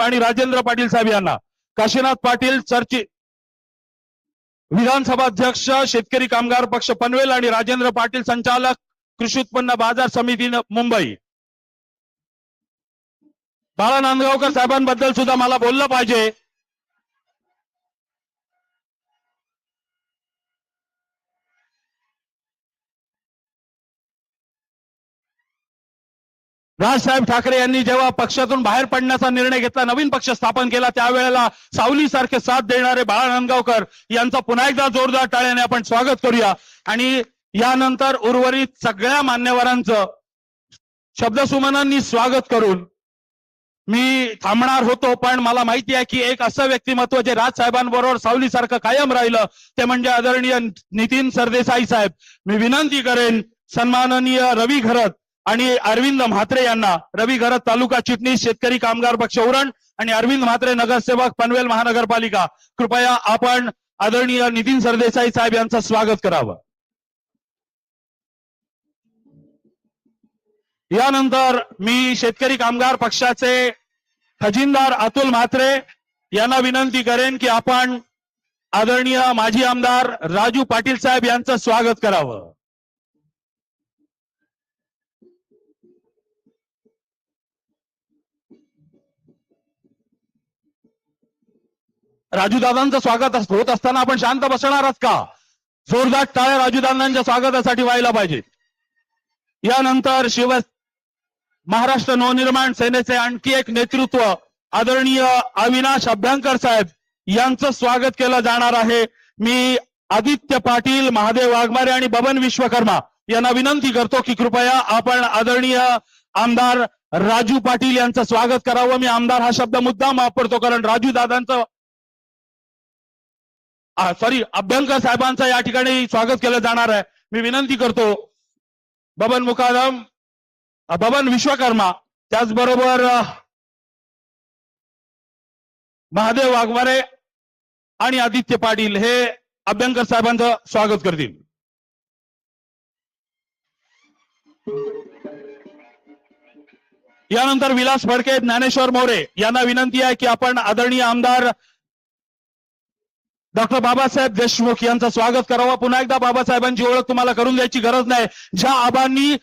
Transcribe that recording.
आणि राजेंद्र पाटील साहेब यांना. काशीनाथ पाटील चर्ची विधानसभा अध्यक्ष शेतकरी कामगार पक्ष पनवेल आणि राजेंद्र पाटील संचालक कृषी उत्पन्न बाजार समिती मुंबई. बाळा नांदगावकर साहेबांबद्दल सुद्धा मला बोललं पाहिजे. राजसाहेब ठाकरे यांनी जेव्हा पक्षातून बाहेर पडण्याचा निर्णय घेतला नवीन पक्ष स्थापन केला त्यावेळेला सावली सारखे साथ देणारे बाळा नांदगावकर यांचा पुन्हा एकदा जोरदार टाळ्याने आपण स्वागत करूया. आणि यानंतर उर्वरित सगळ्या मान्यवरांचं शब्दसुमनांनी स्वागत करून मी थांबणार होतो पण मला माहिती आहे की एक असं व्यक्तिमत्व जे राजसाहेबांबरोबर सावलीसारखं कायम राहिलं ते म्हणजे आदरणीय नितीन सरदेसाई साहेब. मी विनंती करेन सन्माननीय रवी घरत आणि अरविंद म्हात्रे यांना रवी घरत तालुका चिटणीस शेतकरी कामगार पक्ष उरण आणि अरविंद म्हात्रे नगरसेवक पनवेल महानगरपालिका. कृपया आपण आदरणीय नितीन सरदेसाई साहेब यांचं स्वागत करावं. यानंतर मी शेतकरी कामगार पक्षाचे खजिनदार अतुल म्हात्रे यांना विनंती करेन की आपण आदरणीय माजी आमदार राजू पाटील साहेब यांचं स्वागत करावं. राजूदादांचं स्वागत होत असताना आपण शांत बसणारच का? जोरदार टाळ्या राजूदादांच्या स्वागतासाठी व्हायला पाहिजे. यानंतर शिव महाराष्ट्र नवनिर्माण सेनेचे आणखी एक नेतृत्व आदरणीय अविनाश अभ्यंकर साहेब यांचं स्वागत केलं जाणार आहे. मी आदित्य पाटील महादेव वाघमारे आणि बबन विश्वकर्मा यांना विनंती करतो की कृपया आपण आदरणीय आमदार राजू पाटील यांचं स्वागत करावं. मी आमदार हा शब्द मुद्दाम वापरतो कारण राजू दादांचं सॉरी अभ्यंकर साहेबांचं या ठिकाणी स्वागत केलं जाणार आहे. मी विनंती करतो बबन मुकादम बबन विश्वकर्मा त्याचबरोबर महादेव वाघमारे आणि आदित्य पाटील हे अभ्यंकर साहेबांचं स्वागत करतील. यानंतर विलास फडके ज्ञानेश्वर मोरे यांना विनंती आहे की आपण आदरणीय आमदार डॉक्टर बाबासाहेब देशमुख यांचं स्वागत करावं. पुन्हा एकदा बाबासाहेबांची ओळख तुम्हाला करून द्यायची गरज नाही. ज्या आबांनी